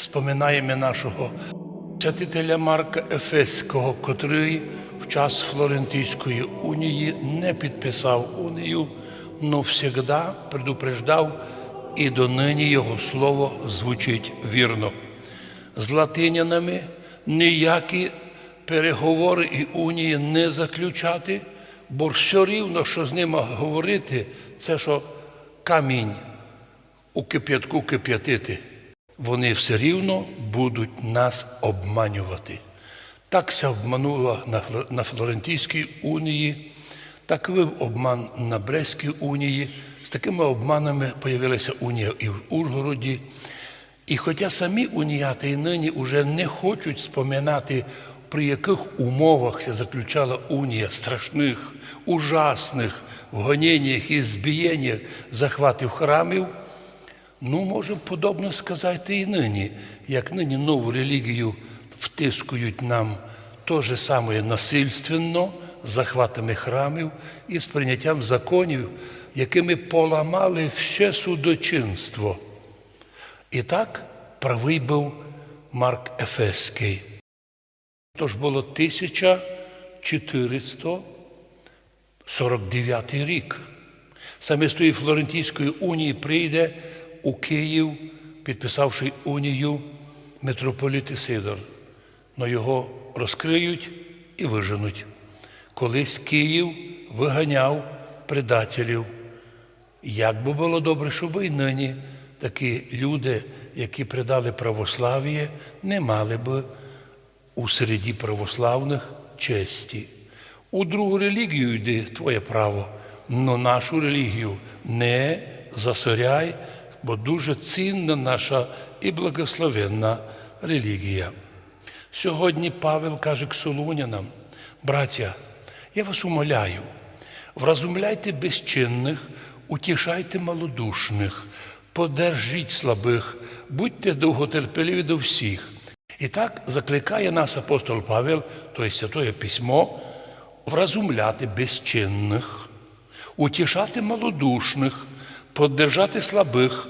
споминаємо нашого святителя Марка Ефеського, котрий в час Флорентійської унії не підписав унію, но завжди предупреждав, і донині його слово звучить вірно. З латинянами ніякі переговори і унії не заключати, бо все рівно, що з ними говорити, це що камінь у кип'ятку кип'ятити. Вони все рівно будуть нас обманювати. Так ся обманула на Флорентійській унії, так вив обман на Брестській унії. З такими обманами появилася унія і в Ужгороді. І хоча самі уніяти і нині вже не хочуть споминати, при яких умовах заключала унія страшних, ужасних гоніннях і збієннях захватів храмів, ну, може, подобно сказати і нині, як нині нову релігію втискують нам то же саме насильственно, захватами храмів і з прийняттям законів, якими поламали все судочинство. І так правий був Марк Ефеський. Тож було 1449 рік. Саме з тої Флорентійської унії прийде у Київ, підписавши унію митрополит Ісидор. Но його розкриють і виженуть. Колись Київ виганяв предателів. Як би було добре, щоб і нині такі люди, які придали православ'я, не мали б у середі православних честі. У другу релігію йди твоє право, но нашу релігію не засоряй, бо дуже цінна наша і благословенна релігія. Сьогодні Павел каже к Солунянам, браття, я вас умоляю, вразумляйте безчинних, утішайте малодушних, подержіть слабих, будьте довготерпеливі до всіх. І так закликає нас апостол Павел, то є Святое Письмо, вразумляти безчинних, утішати малодушних, поддержати слабих.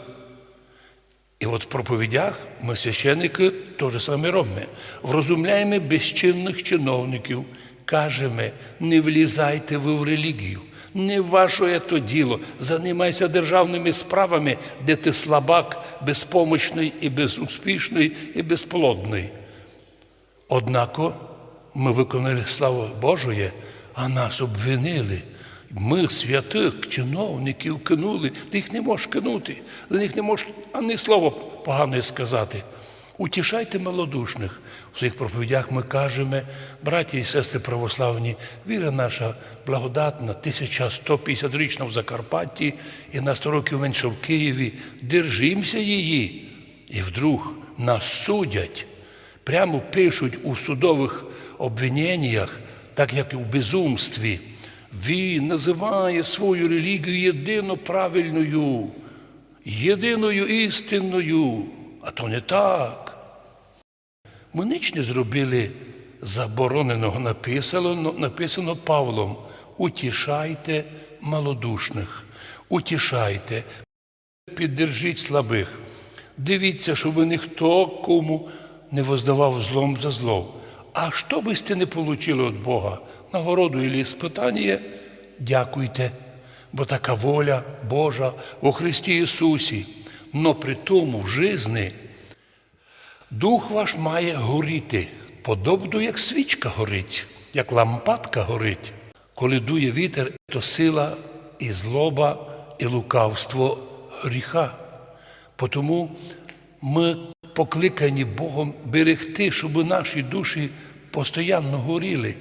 І от в проповідях ми священники те ж саме робимо. Врозумляємо безчинних чиновників, кажемо, не влізайте ви в релігію, не ваше то діло, займайся державними справами, де ти слабак, безпомощний і безуспішний, і безплодний. Однако ми виконали славу Божої, а нас обвинили. Ми святих чиновників кинули, ти їх не можеш кинути, за них не можеш ані слова погане сказати. Утішайте малодушних. В своїх проповідях ми кажемо, браті і сестри православні, віра наша благодатна, 1150-річна в Закарпатті і на 100 років менше в Києві. Держимося її. І вдруг нас судять, прямо пишуть у судових обвиненнях, так як і в безумстві. Він називає свою релігію єдино правильною, єдиною істинною, а то не так. Ми ніч не зробили забороненого написано, написано Павлом. Утішайте малодушних, утішайте, піддержіть слабих. Дивіться, щоб ніхто кому не воздавав злом за зло. А що би сте не получили від Бога? Нагороду і спитання, дякуйте, бо така воля Божа у Христі Ісусі. Но при тому в житті дух ваш має горіти, подобно як свічка горить, як лампадка горить. Коли дує вітер, то сила і злоба, і лукавство гріха. Тому ми покликані Богом берегти, щоб наші душі постійно горіли.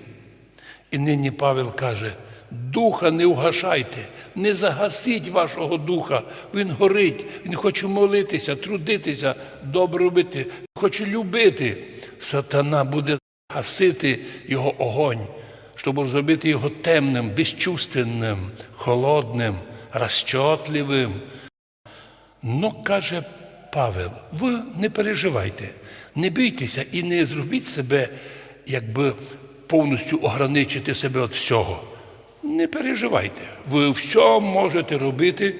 І нині Павел каже: духа не угашайте, не загасіть вашого духа. Він горить, він хоче молитися, трудитися, добре робити, хоче любити. Сатана буде гасити його огонь, щоб зробити його темним, безчувственним, холодним, розчотливим. Ну, каже Павел, ви не переживайте, не бійтеся і не зробіть себе, якби повністю ограничити себе від всього. Не переживайте, ви все можете робити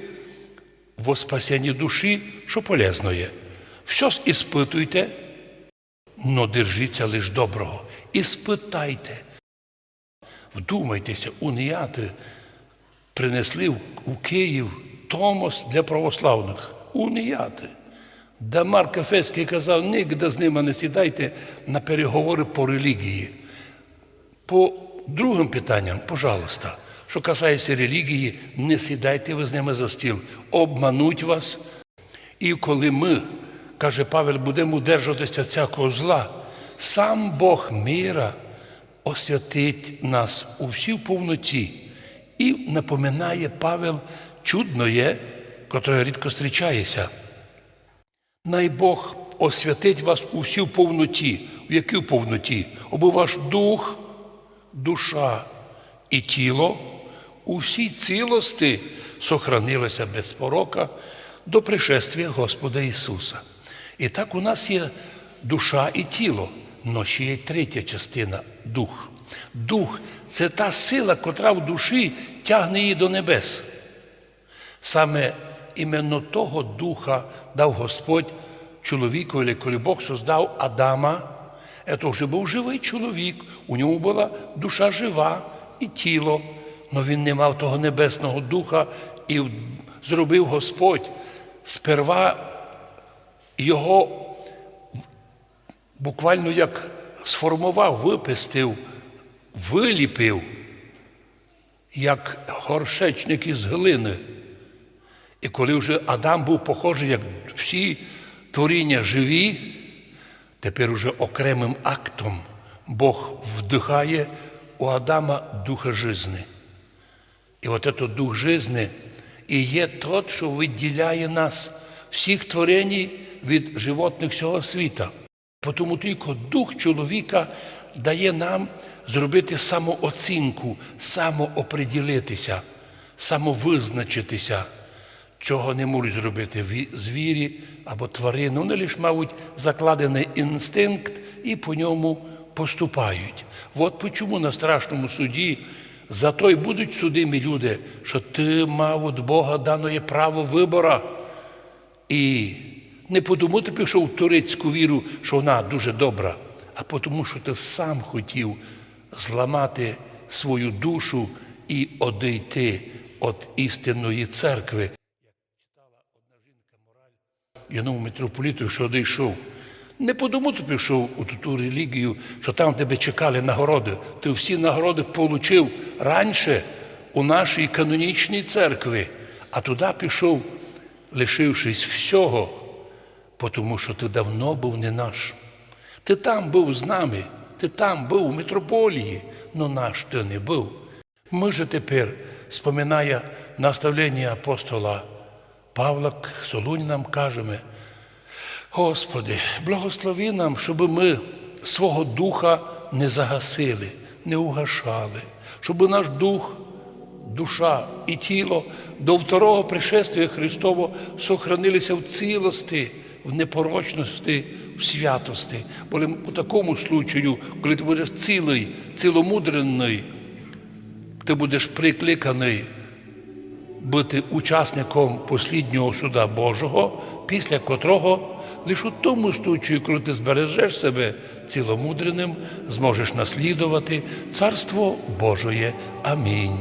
во спасенні душі, що полезно є. Все іспитуйте, но держіться лиш доброго. І спитайте. Вдумайтеся, уніяти принесли в- Київ Томос для православних. Уніяти. Да Марк Ефеський казав, нігде з ними не сідайте на переговори по релігії. По другим питанням, пожалуйста, що касається релігії, не сідайте ви з ними за стіл, обмануть вас. І коли ми, каже Павел, будемо удержуватися всякого зла, сам Бог міра освятить нас у всій повноті. І напоминає Павел чудно є, котре рідко зустрічається. Най Бог освятить вас у всій повноті. В якій повноті? Аби ваш дух, душа і тіло у всій цілості сохранилися без порока до пришествия Господа Ісуса. І так у нас є душа і тіло, але ще є третя частина дух. Дух це та сила, котра в душі тягне її до небес. Саме іменно того духа дав Господь чоловіку, коли Бог создав Адама. Це вже був живий чоловік, у ньому була душа жива і тіло, але він не мав того небесного духа і зробив Господь сперва його буквально як сформував, випистив, виліпив, як горшечник із глини. І коли вже Адам був похожий, як всі творіння живі, тепер уже окремим актом Бог вдихає у Адама духа жизни. І от цей дух жизни і є тот, що виділяє нас, всіх творень від животних всього світа. Тому тільки дух чоловіка дає нам зробити самооцінку, самооприділитися, самовизначитися, чого не можуть зробити звірі або тварини. Вони лише мають закладений інстинкт і по ньому поступають. От чому на страшному суді зато й будуть судимі люди, що ти мав від Бога дане право вибора. І не тому ти пішов в турецьку віру, що вона дуже добра, а тому, що ти сам хотів зламати свою душу і одійти від істинної церкви. Яному митрополіту, що одійшов. Не тому ти пішов у ту релігію, що там тебе чекали нагороди. Ти всі нагороди отримав раніше у нашій канонічній церкві, а туди пішов, лишившись всього, тому що ти давно був не наш. Ти там був з нами, ти там був у митрополії, але наш ти не був. Ми же тепер, споминає наставлення апостола Павла Солунь нам кажемо, Господи, благослови нам, щоб ми свого духа не загасили, не угашали, щоб наш дух, душа і тіло до второго пришествия Христового сохранилися в цілості, в непорочності, в святості. Бо у такому случаю, коли ти будеш цілий, ціломудрений, ти будеш прикликаний бути учасником посліднього суда Божого, після котрого лише у тому случаю, коли ти збережеш себе ціломудреним, зможеш наслідувати Царство Божоє. Амінь.